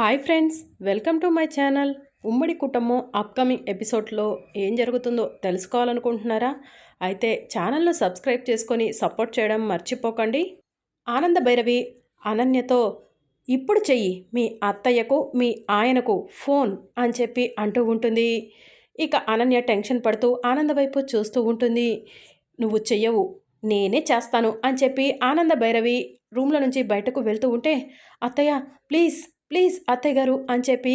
Hi friends welcome to my channel. ఉమ్మడి కుటుంబం upcoming ఎపిసోడ్లో ఏం జరుగుతుందో తెలుసుకోవాలనుకుంటున్నారా? అయితే ఛానల్ను సబ్స్క్రైబ్ చేసుకొని సపోర్ట్ చేయడం మర్చిపోకండి. ఆనంద భైరవి అనన్యతో ఇప్పుడు చెయ్యి మీ అత్తయ్యకు మీ ఆయనకు ఫోన్ అని చెప్పి అంటూ ఉంటుంది. ఇక అనన్య టెన్షన్ పడుతూ ఆనంద వైపు చూస్తూ ఉంటుంది. నువ్వు చెయ్యవు నేనే చేస్తాను అని చెప్పి ఆనంద భైరవి రూమ్లో నుంచి బయటకు వెళ్తూ ఉంటే అత్తయ్య ప్లీజ్ ప్లీజ్ అత్తయ్య గారు అని చెప్పి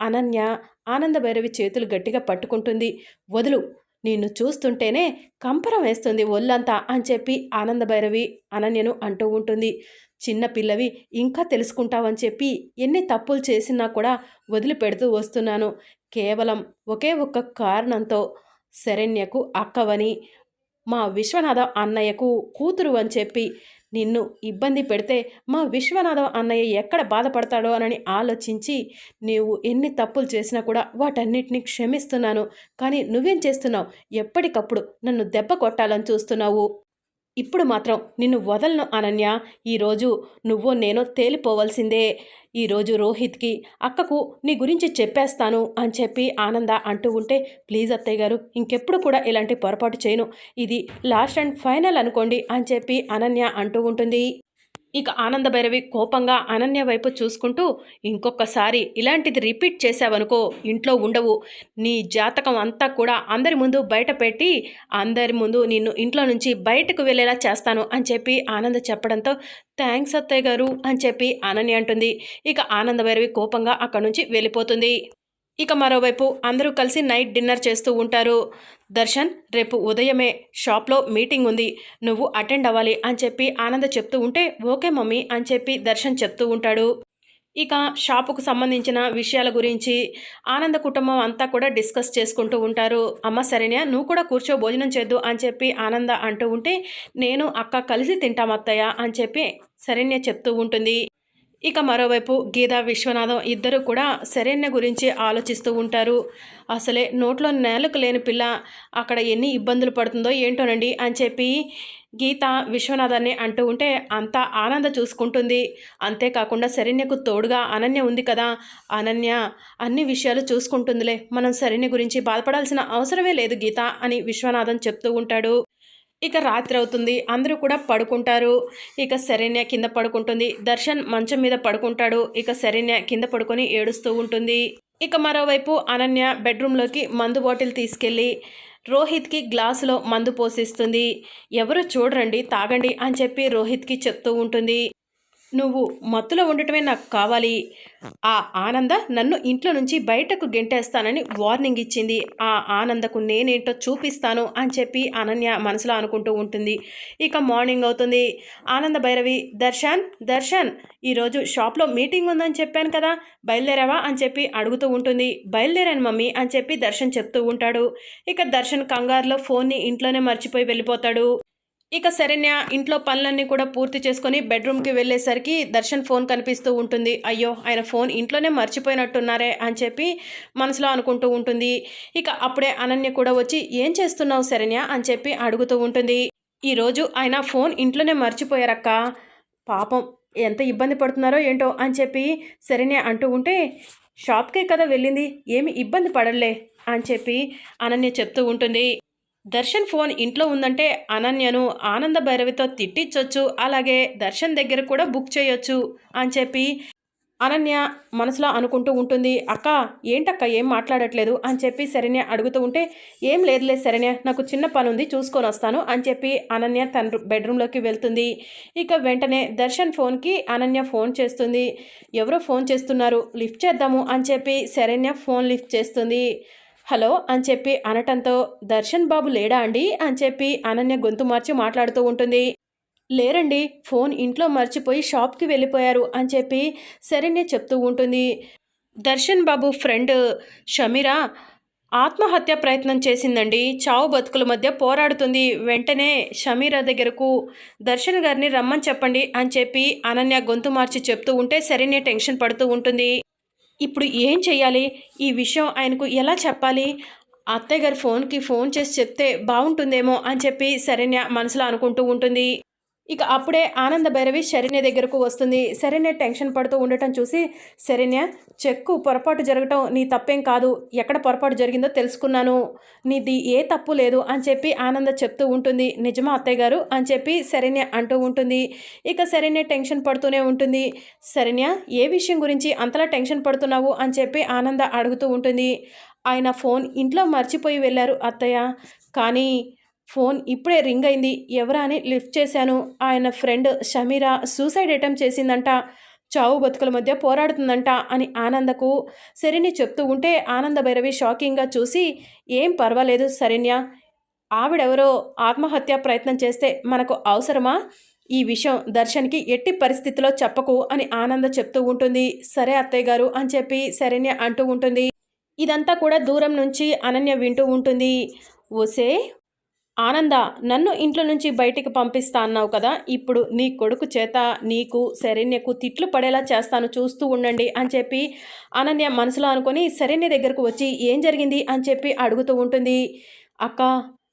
అనన్య ఆనంద భైరవి చేతులు గట్టిగా పట్టుకుంటుంది. వదులు నిన్ను చూస్తుంటేనే కంపరం వేస్తుంది ఒళ్ళంతా అని చెప్పి ఆనంద భైరవి అనన్యను అంటూ ఉంటుంది. చిన్న పిల్లవి ఇంకా తెలుసుకుంటావని చెప్పి ఎన్ని తప్పులు చేసినా కూడా వదిలిపెడుతూ వస్తున్నాను. కేవలం ఒకే ఒక్క కారణంతో శరణ్యకు అక్కవని మా విశ్వనాథ అన్నయ్యకు కూతురు అని చెప్పి నిన్ను ఇబ్బంది పెడితే మా విశ్వనాథం అన్నయ్య ఎక్కడ బాధపడతాడో అని ఆలోచించి నీవు ఎన్ని తప్పులు చేసినా కూడా వాటన్నిటిని క్షమిస్తున్నాను. కానీ నువ్వేం చేస్తున్నావు? ఎప్పటికప్పుడు నన్ను దెబ్బ కొట్టాలని చూస్తున్నావు. ఇప్పుడు మాత్రం నిన్ను వదలను అనన్య. ఈరోజు నువ్వు నేను తేలిపోవలసిందే. ఈరోజు రోహిత్కి అక్కకు నీ గురించి చెప్పేస్తాను అని చెప్పి ఆనంద అంటూ ఉంటే ప్లీజ్ అత్తయ్య గారు ఇంకెప్పుడు కూడా ఇలాంటి పొరపాటు చేయను. ఇది లాస్ట్ అండ్ ఫైనల్ అనుకోండి అని చెప్పి అనన్య అంటూ ఉంటుంది. ఇక ఆనంద భైరవి కోపంగా అనన్య వైపు చూసుకుంటూ ఇంకొకసారి ఇలాంటిది రిపీట్ చేసావనుకో ఇంట్లో ఉండవు. నీ జాతకం అంతా కూడా అందరి ముందు బయట పెట్టి అందరి ముందు నిన్ను ఇంట్లో నుంచి బయటకు వెళ్ళేలా చేస్తాను అని చెప్పి ఆనంద చెప్పడంతో థ్యాంక్స్ అత్తయ్య గారు అని చెప్పి అనన్య అంటుంది. ఇక ఆనంద భైరవి కోపంగా అక్కడి నుంచి వెళ్ళిపోతుంది. ఇక మరోవైపు అందరూ కలిసి నైట్ డిన్నర్ చేస్తూ ఉంటారు. దర్శన్ రేపు ఉదయమే షాప్లో మీటింగ్ ఉంది. నువ్వు అటెండ్ అవ్వాలి అని చెప్పి ఆనంద చెప్తూ ఉంటే ఓకే మమ్మీ అని చెప్పి దర్శన్ చెప్తూ ఉంటాడు. ఇక షాపుకు సంబంధించిన విషయాల గురించి ఆనంద కుటుంబం అంతా కూడా డిస్కస్ చేసుకుంటూ ఉంటారు. అమ్మ సరేనా నువ్వు కూడా కూర్చో భోజనం చేద్దు అని చెప్పి ఆనంద అంటూ ఉంటే నేను అక్క కలిసి తింటాం అత్తయ్య అని చెప్పి శరణ్య చెప్తూ ఉంటుంది. ఇక మరోవైపు గీతా విశ్వనాథం ఇద్దరు కూడా శరణ్య గురించి ఆలోచిస్తూ ఉంటారు. అసలే నోట్లో నేలకు లేని పిల్ల అక్కడ ఎన్ని ఇబ్బందులు పడుతుందో ఏంటోనండి అని చెప్పి గీత విశ్వనాథాన్ని అంటూ ఉంటే అంతా ఆనంద చూసుకుంటుంది. అంతేకాకుండా శరణ్యకు తోడుగా అనన్య ఉంది కదా. అనన్య అన్ని విషయాలు చూసుకుంటుందిలే. మనం శరణ్య గురించి బాధపడాల్సిన అవసరమే లేదు గీత అని విశ్వనాథన్ చెప్తూ ఉంటాడు. ఇక రాత్రి అవుతుంది. అందరూ కూడా పడుకుంటారు. ఇక శరణ్య కింద పడుకుంటుంది. దర్శన్ మంచం మీద పడుకుంటాడు. ఇక శరణ్య కింద పడుకొని ఏడుస్తూ ఉంటుంది. ఇక మరోవైపు అనన్య బెడ్రూమ్లోకి మందు బాటిల్ తీసుకెళ్ళి రోహిత్కి గ్లాసులో మందు పోసిస్తుంది. ఎవరు చూడరండి తాగండి అని చెప్పి రోహిత్కి చెప్తూ ఉంటుంది. నువ్వు మత్తులో ఉండటమే నాకు కావాలి. ఆ ఆనంద నన్ను ఇంట్లో నుంచి బయటకు గెంటేస్తానని వార్నింగ్ ఇచ్చింది. ఆ ఆనందకు నేనేంటో చూపిస్తాను అని చెప్పి అనన్య మనసులో అనుకుంటూ ఉంటుంది. ఇక మార్నింగ్ అవుతుంది. ఆనంద భైరవి దర్శన్ దర్శన్ ఈరోజు షాప్లో మీటింగ్ ఉందని చెప్పాను కదా బయలుదేరావా అని చెప్పి అడుగుతూ ఉంటుంది. బయలుదేరాను మమ్మీ అని చెప్పి దర్శన్ చెప్తూ ఉంటాడు. ఇక దర్శన్ కంగారులో ఫోన్ని ఇంట్లోనే మర్చిపోయి వెళ్ళిపోతాడు. ఇక శరణ్య ఇంట్లో పనులన్నీ కూడా పూర్తి చేసుకొని బెడ్రూమ్కి వెళ్ళేసరికి దర్శన్ ఫోన్ కనిపిస్తూ ఉంటుంది. అయ్యో ఆయన ఫోన్ ఇంట్లోనే మర్చిపోయినట్టున్నారే అని చెప్పి మనసులో అనుకుంటూ ఉంటుంది. ఇక అప్పుడే అనన్య కూడా వచ్చి ఏం చేస్తున్నావు శరణ్య? అని చెప్పి అడుగుతూ ఉంటుంది. ఈరోజు ఆయన ఫోన్ ఇంట్లోనే మర్చిపోయారక్క. పాపం ఎంత ఇబ్బంది పడుతున్నారో ఏంటో అని చెప్పి శరణ్య అంటూ ఉంటే షాప్కే కదా వెళ్ళింది ఏమి ఇబ్బంది పడలే అని చెప్పి అనన్య చెప్తూ ఉంటుంది. దర్శన్ ఫోన్ ఇంట్లో ఉందంటే అనన్యను ఆనంద భైరవితో తిట్టించవచ్చు అలాగే దర్శన్ దగ్గర కూడా బుక్ చేయొచ్చు అని చెప్పి అనన్య మనసులో అనుకుంటూ ఉంటుంది. అక్క ఏంటక్క ఏం మాట్లాడట్లేదు? అని చెప్పి శరణ్య అడుగుతూ ఉంటే ఏం లేదులే శరణ్య నాకు చిన్న పని ఉంది చూసుకొని వస్తాను అని చెప్పి అనన్య తన బెడ్రూమ్లోకి వెళ్తుంది. ఇక వెంటనే దర్శన్ ఫోన్కి అనన్య ఫోన్ చేస్తుంది. ఎవరో ఫోన్ చేస్తున్నారు లిఫ్ట్ చేద్దాము అని చెప్పి శరణ్య ఫోన్ లిఫ్ట్ చేస్తుంది. హలో అని చెప్పి అనటంతో దర్శన్ బాబు లేడా అండి? అని చెప్పి అనన్య గొంతు మార్చి మాట్లాడుతూ ఉంటుంది. లేరండి ఫోన్ ఇంట్లో మర్చిపోయి షాప్కి వెళ్ళిపోయారు అని చెప్పి శరణ్య చెప్తూ ఉంటుంది. దర్శన్ బాబు ఫ్రెండ్ షమీరా ఆత్మహత్య ప్రయత్నం చేసిందండి. చావు బతుకుల మధ్య పోరాడుతుంది. వెంటనే షమీరా దగ్గరకు దర్శన్ గారిని రమ్మని చెప్పండి అని చెప్పి అనన్య గొంతు మార్చి చెప్తూ ఉంటే శరణ్య టెన్షన్ పడుతూ ఉంటుంది. ఇప్పుడు ఏం చేయాలి ఈ విషయం ఆయనకు ఎలా చెప్పాలి? అత్తయ్య గారి ఫోన్కి ఫోన్ చేసి చెప్తే బాగుంటుందేమో అని చెప్పి శరణ్య మనసులో అనుకుంటూ ఉంటుంది. ఇక అప్పుడే ఆనంద భైరవి శరణ్య దగ్గరకు వస్తుంది. శరణ్య టెన్షన్ పడుతూ ఉండటం చూసి శరణ్య చెక్కు పొరపాటు జరగటం నీ తప్పేం కాదు. ఎక్కడ పొరపాటు జరిగిందో తెలుసుకున్నాను. నీది ఏ తప్పు లేదు అని చెప్పి ఆనంద చెప్తూ ఉంటుంది. నిజమా అత్తయ్య గారు? అని చెప్పి శరణ్య అంటూ ఉంటుంది. ఇక శరణ్య టెన్షన్ పడుతూనే ఉంటుంది. శరణ్య ఏ విషయం గురించి అంతలా టెన్షన్ పడుతున్నావు? అని చెప్పి ఆనంద అడుగుతూ ఉంటుంది. ఆయన ఫోన్ ఇంట్లో మర్చిపోయి వెళ్ళారు అత్తయ్య. కానీ ఫోన్ ఇప్పుడే రింగ్ అయింది. ఎవరా అని లిఫ్ట్ చేశాను. ఆయన ఫ్రెండ్ షమీరా సూసైడ్ అటెంప్ట్ చేసిందంట. చావు బతుకుల మధ్య పోరాడుతుందంట అని ఆనందకు శరణ్య చెప్తూ ఉంటే ఆనంద భైరవి షాకింగ్గా చూసి ఏం పర్వాలేదు శరణ్య. ఆవిడెవరో ఆత్మహత్య ప్రయత్నం చేస్తే మనకు అవసరమా? ఈ విషయం దర్శన్కి ఎట్టి పరిస్థితిలో చెప్పకు అని ఆనంద చెప్తూ ఉంటుంది. సరే అత్తయ్య గారు అని చెప్పి శరణ్య అంటూ ఉంటుంది. ఇదంతా కూడా దూరం నుంచి అనన్య వింటూ ఉంటుంది. ఓసే ఆనంద నన్ను ఇంట్లో నుంచి బయటికి పంపిస్తా అన్నావు కదా ఇప్పుడు నీ కొడుకు చేత నీకు శరణ్యకు తిట్లు పడేలా చేస్తాను చూస్తూ ఉండండి అని చెప్పి అనన్య మనసులో అనుకొని శరణ్య దగ్గరకు వచ్చి ఏం జరిగింది? అని చెప్పి అడుగుతూ ఉంటుంది. అక్క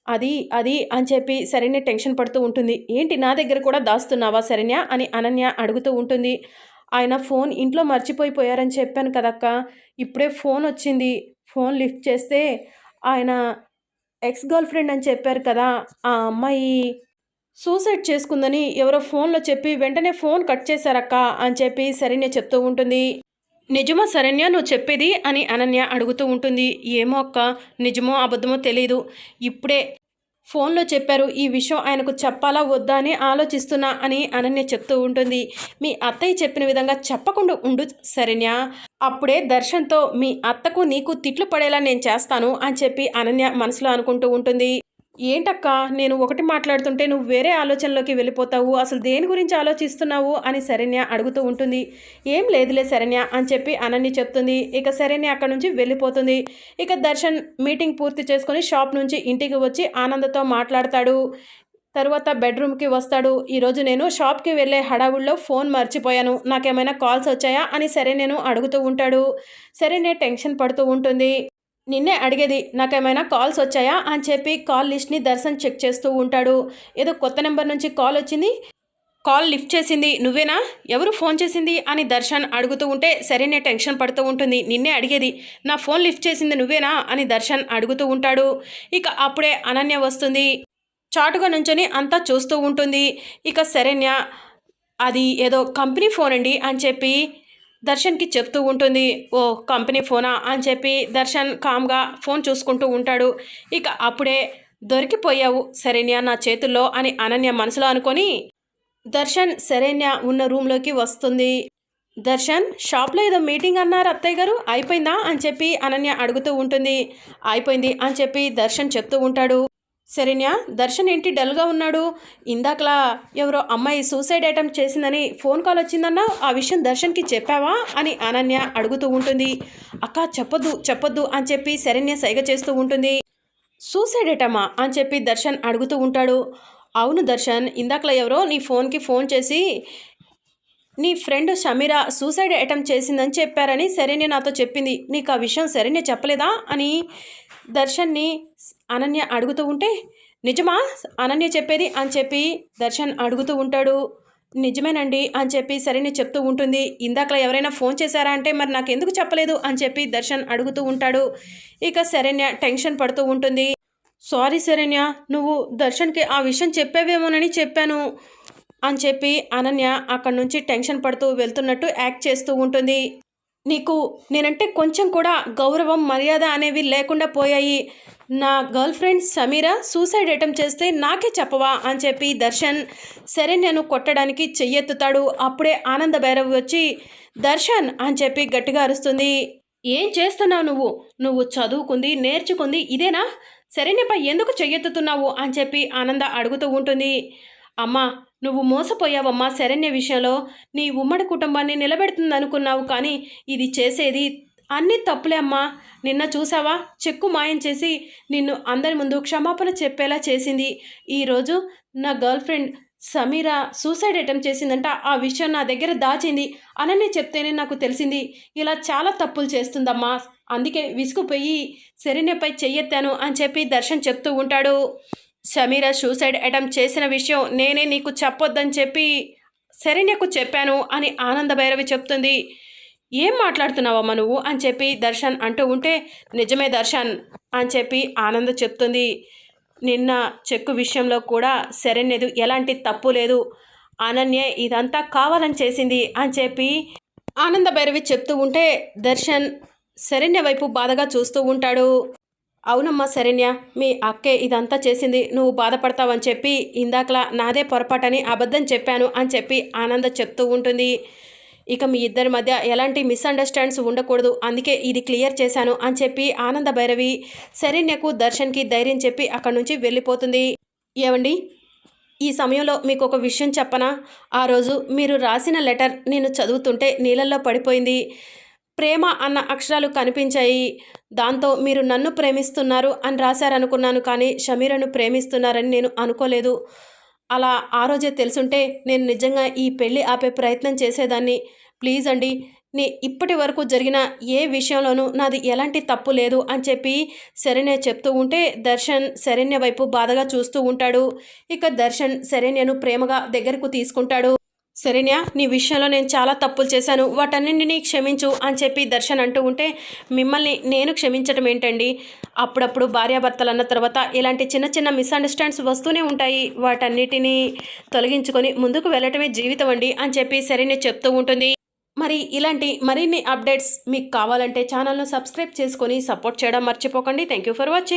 అది అది అని చెప్పి శరణ్య టెన్షన్ పడుతూ ఉంటుంది. ఏంటి నా దగ్గర కూడా దాస్తున్నావా శరణ్య? అని అనన్య అడుగుతూ ఉంటుంది. ఆయన ఫోన్ ఇంట్లో మర్చిపోయిపోయారని చెప్పాను కదక్క. ఇప్పుడే ఫోన్ వచ్చింది. ఫోన్ లిఫ్ట్ చేస్తే ఆయన ఎక్స్ గర్ల్ ఫ్రెండ్ అని చెప్పారు కదా ఆ అమ్మాయి సూసైడ్ చేసుకుందని ఎవరో ఫోన్లో చెప్పి వెంటనే ఫోన్ కట్ చేశారక్క అని చెప్పి శరణ్య చెప్తూ ఉంటుంది. నిజమా శరణ్య నువ్వు చెప్పేది అని అనన్య అడుగుతూ ఉంటుంది. ఏమో అక్క నిజమో అబద్ధమో తెలియదు ఇప్పుడే ఫోన్లో చెప్పారు ఈ విషయం ఆయనకు చెప్పాలా వద్దా అని ఆలోచిస్తున్నా అని అనన్య చెప్తూ ఉంటుంది. మీ అత్తయ్య చెప్పిన విధంగా చెప్పకుండా ఉండు శరణ్య. అప్పుడే దర్శన్తో మీ అత్తకు నీకు తిట్లు పడేలా నేను చేస్తాను అని చెప్పి అనన్య మనసులో అనుకుంటూ ఉంటుంది. ఏంటక్క నేను ఒకటి మాట్లాడుతుంటే నువ్వు వేరే ఆలోచనలోకి వెళ్ళిపోతావు అసలు దేని గురించి ఆలోచిస్తున్నావు అని శరణ్య అడుగుతూ ఉంటుంది. ఏం లేదులే శరణ్య అని చెప్పి అనన్ని చెప్తుంది. ఇక శరణ్య అక్కడ నుంచి వెళ్ళిపోతుంది. ఇక దర్శన్ మీటింగ్ పూర్తి చేసుకొని షాప్ నుంచి ఇంటికి వచ్చి ఆనందతో మాట్లాడతాడు. తర్వాత బెడ్రూమ్కి వస్తాడు. ఈరోజు నేను షాప్కి వెళ్ళే హడావుల్లో ఫోన్ మర్చిపోయాను. నాకేమైనా కాల్స్ వచ్చాయా అని సరే నేను అడుగుతూ ఉంటాడు. సరే నేను టెన్షన్ పడుతూ ఉంటుంది. నిన్నే అడిగేది నాకేమైనా కాల్స్ వచ్చాయా? అని చెప్పి కాల్ లిస్ట్ని దర్శన్ చెక్ చేస్తూ ఉంటాడు. ఏదో కొత్త నెంబర్ నుంచి కాల్ వచ్చింది. కాల్ లిఫ్ట్ చేసింది. నువ్వేనా? ఎవరు ఫోన్ చేసింది? అని దర్శన్ అడుగుతూ ఉంటే సరేనే టెన్షన్ పడుతూ ఉంటుంది. నిన్నే అడిగేది నా ఫోన్ లిఫ్ట్ చేసింది నువ్వేనా? అని దర్శన్ అడుగుతూ ఉంటాడు. ఇక అప్పుడే అనన్య వస్తుంది. చాటుగా నుంచొని అంతా చూస్తూ ఉంటుంది. ఇక శరణ్య అది ఏదో కంపెనీ ఫోన్ అండి అని చెప్పి దర్శన్కి చెప్తూ ఉంటుంది ఓ కంపెనీ ఫోనా? అని చెప్పి దర్శన్ కామ్గా ఫోన్ చూసుకుంటూ ఉంటాడు. ఇక అప్పుడే దొరికిపోయావు శరణ్య నా చేతుల్లో అని అనన్య మనసులో అనుకొని దర్శన్ శరణ్య ఉన్న రూమ్లోకి వస్తుంది. దర్శన్ షాప్లో ఏదో మీటింగ్ అన్నారు అత్తయ్య గారు అయిపోయిందా? అని చెప్పి అనన్య అడుగుతూ ఉంటుంది. అయిపోయింది అని చెప్పి దర్శన్ చెప్తూ ఉంటాడు. శరణ్య దర్శన్ ఏంటి డల్గా ఉన్నాడు? ఇందాకలా ఎవరో అమ్మాయి సూసైడ్ అటెంప్ట్ చేసిందని ఫోన్ కాల్ వచ్చిందన్నా ఆ విషయం దర్శన్కి చెప్పావా? అని అనన్య అడుగుతూ ఉంటుంది. అక్క చెప్పొద్దు చెప్పొద్దు అని చెప్పి శరణ్య సైగ చేస్తూ ఉంటుంది. సూసైడ్ అటమా అని చెప్పి దర్శన్ అడుగుతూ ఉంటాడు. అవును దర్శన్ ఇందాకలా ఎవరో నీ ఫోన్కి ఫోన్ చేసి నీ ఫ్రెండ్ షమీరా సూసైడ్ అటెంప్ట్ చేసిందని చెప్పారని శరణ్య నాతో చెప్పింది. నీకు ఆ విషయం శరణ్య చెప్పలేదా? అని దర్శన్ని అనన్య అడుగుతూ ఉంటే నిజమా? అనన్య చెప్పేది అని చెప్పి దర్శన్ అడుగుతూ ఉంటాడు. నిజమేనండి అని చెప్పి సరేనే చెప్తూ ఉంటుంది. ఇందాకలా ఎవరైనా ఫోన్ చేశారా అంటే మరి నాకు ఎందుకు చెప్పలేదు అని చెప్పి దర్శన్ అడుగుతూ ఉంటాడు. ఇక శరణ్య టెన్షన్ పడుతూ ఉంటుంది. సారీ శరణ్య నువ్వు దర్శన్కి ఆ విషయం చెప్పావేమోనని చెప్పాను అని చెప్పి అనన్య అక్కడి నుంచి టెన్షన్ పడుతూ వెళ్తున్నట్టు యాక్ట్ చేస్తూ ఉంటుంది. నీకు నేనంటే కొంచెం కూడా గౌరవం మర్యాద అనేవి లేకుండా పోయాయి. నా girlfriend Sameera suicide attempt చేస్తే నాకే చెప్పవా అని చెప్పి దర్శన్ సరే నేను కొట్టడానికి చెయ్యెత్తుతాడు. అప్పుడే ఆనంద భైరవ్ వచ్చి దర్శన్ అని చెప్పి గట్టిగా అరుస్తుంది. ఏం చేస్తున్నావు నువ్వు? నువ్వు చదువుకుంది నేర్చుకుంది ఇదేనా? శరణ్యపై ఎందుకు చెయ్యెత్తుతున్నావు? అని చెప్పి ఆనంద అడుగుతూ ఉంటుంది. అమ్మా నువ్వు మోసపోయావమ్మా శరణ్య విషయంలో. నీ ఉమ్మడి కుటుంబాన్ని నిలబెడుతుంది అనుకున్నావు కానీ ఇది చేసేది అన్ని తప్పులే అమ్మా. నిన్న చూసావా? చెక్కు మాయం చేసి నిన్ను అందరి ముందు క్షమాపణ చెప్పేలా చేసింది. ఈరోజు నా girlfriend Sameera suicide attempt చేసిందంట. ఆ విషయం నా దగ్గర దాచింది. అననే చెప్తేనే నాకు తెలిసింది. ఇలా చాలా తప్పులు చేస్తుందమ్మా. అందుకే విసుగుపోయి శరణ్యపై చెయ్యెత్తాను అని చెప్పి దర్శన్ చెప్తూ ఉంటాడు. సమీర సూసైడ్ అటెంప్ట్ చేసిన విషయం నేనే నీకు చెప్పొద్దని చెప్పి శరణ్యకు చెప్పాను అని ఆనంద భైరవి చెప్తుంది. ఏం మాట్లాడుతున్నావమ్మా నువ్వు? అని చెప్పి దర్శన్ అంటూ ఉంటే నిజమే దర్శన్ అని చెప్పి ఆనంద చెప్తుంది. నిన్న చెక్కు విషయంలో కూడా శరణ్యదు ఎలాంటి తప్పు లేదు. అనన్య ఇదంతా కావాలని చేసింది అని చెప్పి ఆనంద భైరవి చెప్తూ ఉంటే దర్శన్ శరణ్య వైపు బాధగా చూస్తూ ఉంటాడు. అవునమ్మా శరణ్య మీ అక్కే ఇదంతా చేసింది నువ్వు బాధపడతావని చెప్పి ఇందాకలా నాదే పొరపాటని అబద్ధం చెప్పాను అని చెప్పి ఆనంద చెప్తూ ఉంటుంది. ఇక మీ ఇద్దరి మధ్య ఎలాంటి మిస్అండర్స్టాండ్స్ ఉండకూడదు అందుకే ఇది క్లియర్ చేశాను అని చెప్పి ఆనంద భైరవి శరణ్యకు దర్శన్కి ధైర్యం చెప్పి అక్కడి నుంచి వెళ్ళిపోతుంది. ఏమండి ఈ సమయంలో మీకు ఒక విషయం చెప్పనా? ఆ రోజు మీరు రాసిన లెటర్ నేను చదువుతుంటే నీళ్ళల్లో పడిపోయింది. ప్రేమ అన్న అక్షరాలు కనిపించాయి. దాంతో మీరు నన్ను ప్రేమిస్తున్నారు అని రాశారనుకున్నాను కానీ షమీరను ప్రేమిస్తున్నారని నేను అనుకోలేదు. అలా ఆ రోజే తెలుసుంటే నేను నిజంగా ఈ పెళ్ళి ఆపే ప్రయత్నం చేసేదాన్ని. ప్లీజ్ అండి నీ ఇప్పటి వరకు జరిగిన ఏ విషయంలోనూ నాది ఎలాంటి తప్పు లేదు అని చెప్పి శరణ్య చెప్తూ ఉంటే దర్శన్ శరణ్య వైపు బాధగా చూస్తూ ఉంటాడు. ఇక దర్శన్ శరణ్యను ప్రేమగా దగ్గరకు తీసుకుంటాడు. శరణ్య నీ విషయంలో నేను చాలా తప్పులు చేశాను. వాటన్నింటినీ క్షమించు అని చెప్పి దర్శన్ అంటూ ఉంటే మిమ్మల్ని నేను క్షమించటం ఏంటండి? అప్పుడప్పుడు భార్యాభర్తలు అన్న తర్వాత ఇలాంటి చిన్న చిన్న మిస్అండర్స్టాండ్స్ వస్తూనే ఉంటాయి. వాటన్నిటినీ తొలగించుకొని ముందుకు వెళ్ళటమే జీవితం అండి అని చెప్పి శరణ్య చెప్తూ ఉంటుంది. మరి ఇలాంటి మరిన్ని అప్డేట్స్ మీకు కావాలంటే ఛానల్ను సబ్స్క్రైబ్ చేసుకొని సపోర్ట్ చేయడం మర్చిపోకండి. Thank you for watching